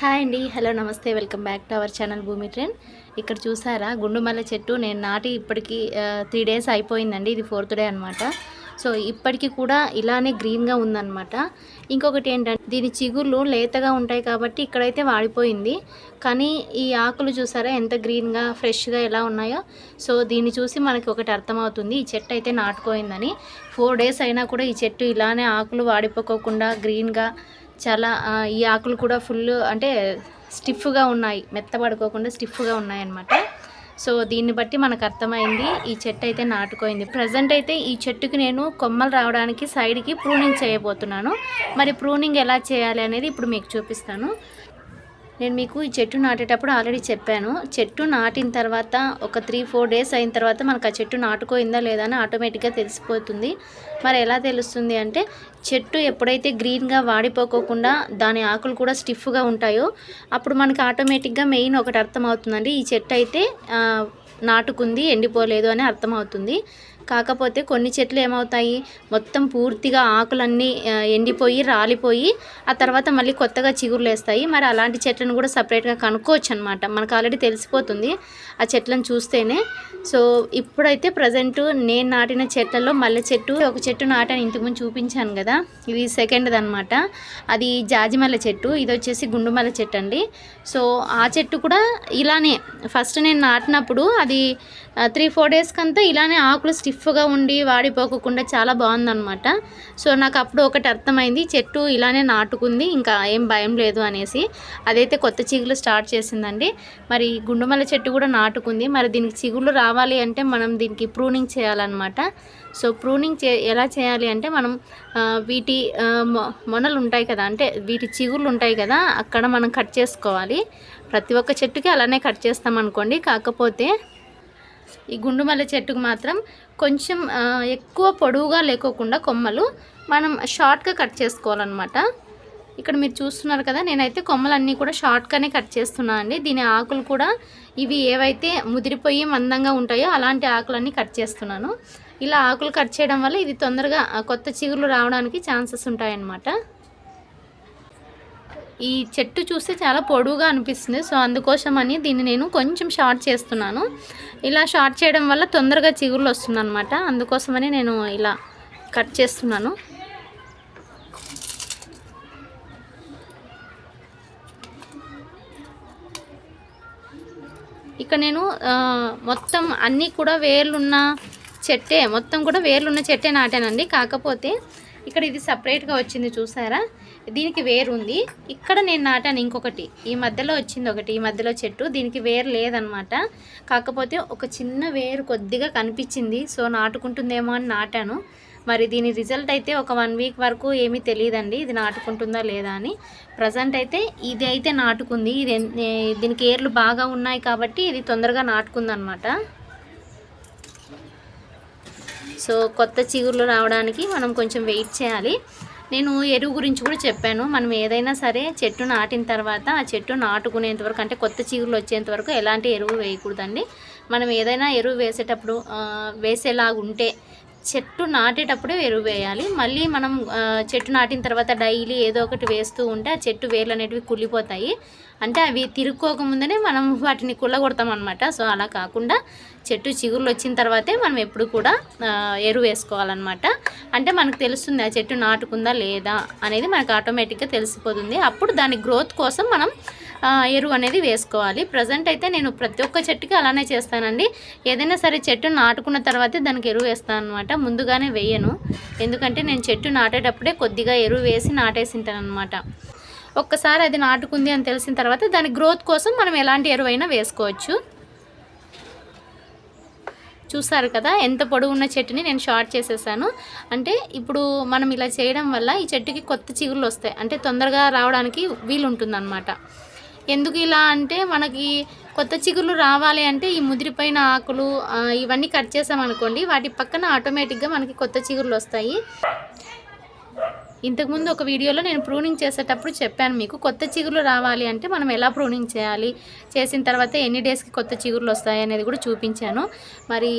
Hi అండి. Hello నమస్తే. Welcome back to our channel Bhoomi trend. ఇక్కడ చూసారా గుండుమల్ల చెట్టు నేను నాటి ఇప్పటికి త్రీ డేస్ అయిపోయిందండి. ఇది ఫోర్త్ డే అనమాట సో ఇప్పటికీ కూడా ఇలానే గ్రీన్గా ఉందన్నమాట. ఇంకొకటి ఏంటంటే దీని చిగుర్లు లేతగా ఉంటాయి కాబట్టి ఇక్కడైతే వాడిపోయింది. కానీ ఈ ఆకులు చూసారా ఎంత గ్రీన్గా ఫ్రెష్గా ఎలా ఉన్నాయో? సో దీన్ని చూసి మనకి ఒకటి అర్థమవుతుంది. ఈ చెట్టు అయితే నాటుకోయిందని. ఫోర్ డేస్ అయినా కూడా ఈ చెట్టు ఇలానే ఆకులు వాడిపోకోకుండా గ్రీన్గా చాలా ఈ ఆకులు కూడా ఫుల్ అంటే స్టిఫ్గా ఉన్నాయి. మెత్తబడుకోకుండా స్టిఫ్గా ఉన్నాయన్నమాట. సో దీన్ని బట్టి మనకు అర్థమైంది ఈ చెట్టు అయితే నాటుకోయింది. ప్రజెంట్ అయితే ఈ చెట్టుకి నేను కొమ్మలు రావడానికి సైడ్కి ప్రూనింగ్ చేయబోతున్నాను. మరి ప్రూనింగ్ ఎలా చేయాలి అనేది ఇప్పుడు మీకు చూపిస్తాను. నేను మీకు ఈ చెట్టు నాటేటప్పుడు ఆల్రెడీ చెప్పాను. చెట్టు నాటిన తర్వాత ఒక త్రీ ఫోర్ డేస్ అయిన తర్వాత మనకు ఆ చెట్టు నాటుకోయిందా లేదా అని ఆటోమేటిక్గా తెలిసిపోతుంది. మరి ఎలా తెలుస్తుంది అంటే చెట్టు ఎప్పుడైతే గ్రీన్గా వాడిపోకోకుండా దాని ఆకులు కూడా స్టిఫ్గా ఉంటాయో అప్పుడు మనకి ఆటోమేటిక్గా మెయిన్ ఒకటి అర్థమవుతుందండి. ఈ చెట్టు అయితే నాటుకుంది ఎండిపోలేదు అని అర్థమవుతుంది. కాకపోతే కొన్ని చెట్లు ఏమవుతాయి? మొత్తం పూర్తిగా ఆకులన్నీ ఎండిపోయి రాలిపోయి ఆ తర్వాత మళ్ళీ కొత్తగా చిగురులు వేస్తాయి. మరి అలాంటి చెట్లను కూడా సపరేట్గా కనుక్కోవచ్చు అనమాట మనకు ఆల్రెడీ తెలిసిపోతుంది ఆ చెట్లను చూస్తేనే. సో ఇప్పుడైతే ప్రజెంట్ నేను నాటిన చెట్లలో మల్లె చెట్టు ఒక చెట్టు నాటాను. ఇంతకుముందు ముందు చూపించాను కదా ఇది సెకండ్ది అనమాట అది జాజిమల్లె చెట్టు ఇది వచ్చేసి గుండుమల్లె చెట్టు అండి. సో ఆ చెట్టు కూడా ఇలానే ఫస్ట్ నేను నాటినప్పుడు అది త్రీ ఫోర్ డేస్ కంతా ఇలానే ఆకులు స్టిఫ్గా ఉండి వాడిపోకుండా చాలా బాగుందన్నమాట. సో నాకు అప్పుడు ఒకటి అర్థమైంది చెట్టు ఇలానే నాటుకుంది ఇంకా ఏం భయం లేదు అనేసి. అదైతే కొత్త చిగులు స్టార్ట్ చేసిందండి. మరి గుండుమల్ల చెట్టు కూడా నాటుకుంది. మరి దీనికి చిగుళ్ళు రావాలి అంటే మనం దీనికి ప్రూనింగ్ చేయాలన్నమాట. సో ప్రూనింగ్ చే ఎలా చేయాలి అంటే మనం వీటి మొ- మొనలు ఉంటాయి కదా అంటే వీటి చిగుళ్ళు ఉంటాయి కదా అక్కడ మనం కట్ చేసుకోవాలి. ప్రతి ఒక్క చెట్టుకి అలానే కట్ చేస్తాం అనుకోండి కాకపోతే ఈ గుండుమల్లె చెట్టుకు మాత్రం కొంచెం ఎక్కువ పొడవుగా లేకోకుండా కొమ్మలు మనం షార్ట్గా కట్ చేసుకోవాలన్నమాట. ఇక్కడ మీరు చూస్తున్నారు కదా నేనైతే కొమ్మలన్నీ కూడా షార్ట్గానే కట్ చేస్తున్నాను అండి. దీని ఆకులు కూడా ఇవి ఏవైతే ముదిరిపోయి మందంగా ఉంటాయో అలాంటి ఆకులన్నీ కట్ చేస్తున్నాను. ఇలా ఆకులు కట్ చేయడం వల్ల ఇది తొందరగా కొత్త చిగురులు రావడానికి ఛాన్సెస్ ఉంటాయన్నమాట. ఈ చెట్టు చూస్తే చాలా పొడవుగా అనిపిస్తుంది. సో అందుకోసమని దీన్ని నేను కొంచెం షార్ట్ చేస్తున్నాను. ఇలా షార్ట్ చేయడం వల్ల తొందరగా చిగుర్లు వస్తుంది అనమాట అందుకోసమని నేను ఇలా కట్ చేస్తున్నాను. ఇక్కడ నేను మొత్తం అన్నీ కూడా వేర్లున్న చెట్టే మొత్తం కూడా వేర్లున్న చెట్టే నాటానండి. కాకపోతే ఇక్కడ ఇది సపరేట్గా వచ్చింది చూసారా? దీనికి వేరు ఉంది. ఇక్కడ నేను నాటాను ఇంకొకటి. ఈ మధ్యలో వచ్చింది ఒకటి. ఈ మధ్యలో చెట్టు. దీనికి వేరు లేదనమాట. కాకపోతే ఒక చిన్న వేరు కొద్దిగా కనిపించింది. సో నాటుకుంటుందేమో అని నాటాను. మరి దీని రిజల్ట్ అయితే ఒక వన్ వీక్ వరకు ఏమీ తెలియదండి. ఇది నాటుకుంటుందా లేదా అని. ప్రజెంట్ అయితే ఇది అయితే నాటుకుంది. ఇది దీనికి ఏర్లు బాగా ఉన్నాయి కాబట్టి ఇది తొందరగా నాటుకుందనమాట. సో కొత్త చిగుర్లు రావడానికి మనం కొంచెం వెయిట్ చేయాలి. నేను ఎరువు గురించి కూడా చెప్పాను. మనం ఏదైనా సరే చెట్టు నాటిన తర్వాత ఆ చెట్టు నాటుకునేంత వరకు అంటే కొత్త చిగుర్లు వచ్చేంత వరకు ఎలాంటి ఎరువు వేయకూడదండి. మనం ఏదైనా ఎరువు వేసేటప్పుడు వేసేలాగుంటే వేసేలాగా ఉంటే చెట్టు నాటేటప్పుడే ఎరువు వేయాలి. మళ్ళీ మనం చెట్టు నాటిన తర్వాత డైలీ ఏదో ఒకటి వేస్తూ ఉంటే ఆ చెట్టు వేర్లు అనేటివి కుళ్ళిపోతాయి. అంటే అవి తిరుక్కోకముందనే మనం వాటిని కుళ్ళగొడతాం అనమాట సో అలా కాకుండా చెట్టు చిగుర్లు వచ్చిన తర్వాతే మనం ఎప్పుడు కూడా ఎరువు వేసుకోవాలన్నమాట. అంటే మనకు తెలుస్తుంది ఆ చెట్టు నాటుకుందా లేదా అనేది మనకు ఆటోమేటిక్గా తెలిసిపోతుంది. అప్పుడు దాని గ్రోత్ కోసం మనం ఎరువు అనేది వేసుకోవాలి. ప్రజెంట్ అయితే నేను ప్రతి ఒక్క చెట్టుకి అలానే చేస్తానండి. ఏదైనా సరే చెట్టు నాటుకున్న తర్వాతే దానికి ఎరువు వేస్తాను అనమాట ముందుగానే వేయను. ఎందుకంటే నేను చెట్టు నాటేటప్పుడే కొద్దిగా ఎరువు వేసి నాటేసింటాను అనమాట ఒక్కసారి అది నాటుకుంది అని తెలిసిన తర్వాత దాని గ్రోత్ కోసం మనం ఎలాంటి ఎరువైనా వేసుకోవచ్చు. చూసారు కదా ఎంత పొడవు ఉన్న చెట్టుని నేను షార్ట్ చేసేసాను. అంటే ఇప్పుడు మనం ఇలా చేయడం వల్ల ఈ చెట్టుకి కొత్త చిగుళ్ళు వస్తాయి. అంటే తొందరగా రావడానికి వీలు ఉంటుందన్నమాట ఎందుకు ఇలా అంటే మనకి కొత్త చిగుళ్ళు రావాలి అంటే ఈ ముదిరిపోయిన ఆకులు ఇవన్నీ కట్ చేసామనుకోండి వాటి పక్కన ఆటోమేటిక్గా మనకి కొత్త చిగుళ్ళు వస్తాయి. ఇంతకుముందు ఒక వీడియోలో నేను ప్రూనింగ్ చేసేటప్పుడు చెప్పాను మీకు కొత్త చిగురులు రావాలి అంటే మనం ఎలా ప్రూనింగ్ చేయాలి? చేసిన తర్వాత ఎన్ని డేస్కి కొత్త చిగురులు వస్తాయి అనేది కూడా చూపించాను. మరి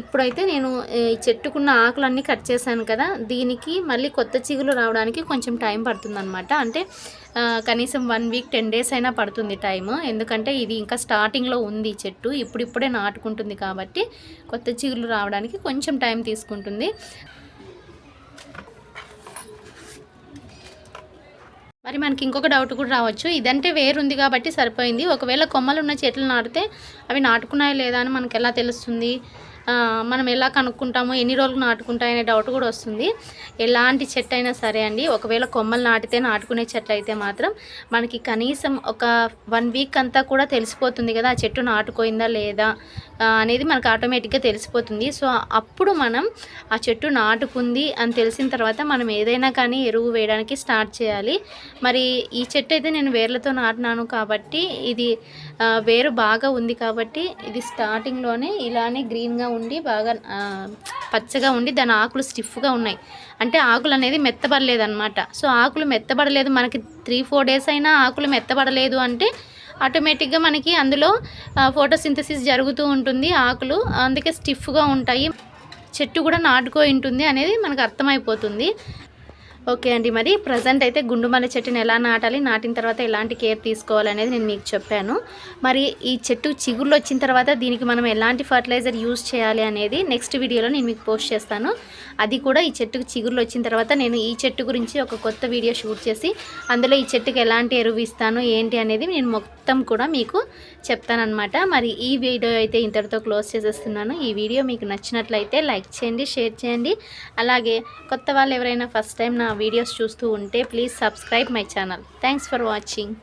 ఇప్పుడైతే నేను ఈ చెట్టుకున్న ఆకులన్నీ కట్ చేశాను కదా దీనికి మళ్ళీ కొత్త చిగుర్లు రావడానికి కొంచెం టైం పడుతుందన్నమాట. అంటే కనీసం వన్ వీక్ టెన్ డేస్ అయినా పడుతుంది టైము. ఎందుకంటే ఇది ఇంకా స్టార్టింగ్లో ఉంది చెట్టు ఇప్పుడిప్పుడే నాటుకుంటుంది కాబట్టి కొత్త చిగులు రావడానికి కొంచెం టైం తీసుకుంటుంది. మరి మనకి ఇంకొక డౌట్ కూడా రావచ్చు. ఇదంటే వేరుంది కాబట్టి సరిపోయింది. ఒకవేళ కొమ్మలు ఉన్న చెట్లు నాటితే అవి నాటుకున్నాయా లేదా అని మనకు ఎలా తెలుస్తుంది? మనం ఎలా కనుక్కుంటామో ఎన్ని రోజులు నాటుకుంటాయనే డౌట్ కూడా వస్తుంది. ఎలాంటి చెట్టు అయినా సరే అండి ఒకవేళ కొమ్మలు నాటితే నాటుకునే చెట్టు అయితే మాత్రం మనకి కనీసం ఒక వన్ వీక్ అంతా కూడా తెలిసిపోతుంది కదా ఆ చెట్టు నాటుకోయిందా లేదా అనేది మనకు ఆటోమేటిక్గా తెలిసిపోతుంది. సో అప్పుడు మనం ఆ చెట్టు నాటుకుంది అని తెలిసిన తర్వాత మనం ఏదైనా కానీ ఎరువు వేయడానికి స్టార్ట్ చేయాలి. మరి ఈ చెట్టు అయితే నేను వేర్లతో నాటినాను కాబట్టి ఇది వేరు బాగా ఉంది కాబట్టి ఇది స్టార్టింగ్లోనే ఇలానే గ్రీన్గా ఉండి బాగా పచ్చగా ఉండి దాని ఆకులు స్టిఫ్గా ఉన్నాయి. అంటే ఆకులు అనేది మెత్తబడలేదు అనమాట సో ఆకులు మెత్తబడలేదు. మనకి త్రీ ఫోర్ డేస్ అయినా ఆకులు మెత్తబడలేదు అంటే ఆటోమేటిక్గా మనకి అందులో ఫోటోసింథసిస్ జరుగుతూ ఉంటుంది ఆకులు. అందుకే స్టిఫ్గా ఉంటాయి. చెట్టు కూడా నాటుకో ఉంటుంది అనేది మనకు అర్థమైపోతుంది. ఓకే అండి. మరి ప్రజెంట్ అయితే గుండుమల్ల చెట్టుని ఎలా నాటాలి నాటిన తర్వాత ఎలాంటి కేర్ తీసుకోవాలనేది నేను మీకు చెప్పాను. మరి ఈ చెట్టు చిగుళ్ళు వచ్చిన తర్వాత దీనికి మనం ఎలాంటి ఫర్టిలైజర్ యూజ్ చేయాలి అనేది నెక్స్ట్ వీడియోలో నేను మీకు పోస్ట్ చేస్తాను. అది కూడా ఈ చెట్టుకు చిగుళ్ళు వచ్చిన తర్వాత నేను ఈ చెట్టు గురించి ఒక కొత్త వీడియో షూట్ చేసి అందులో ఈ చెట్టుకి ఎలాంటి ఎరువు ఇస్తాను ఏంటి అనేది నేను మొత్తం కూడా మీకు చెప్తానమాట మరి ఈ వీడియో అయితే ఇంతటితో క్లోజ్ చేసేస్తున్నాను. ఈ వీడియో మీకు నచ్చినట్లయితే లైక్ చేయండి షేర్ చేయండి. అలాగే కొత్త వాళ్ళు ఎవరైనా ఫస్ట్ టైం నా వీడియోస్ చూస్తూ ఉంటే please subscribe my channel. Thanks for watching.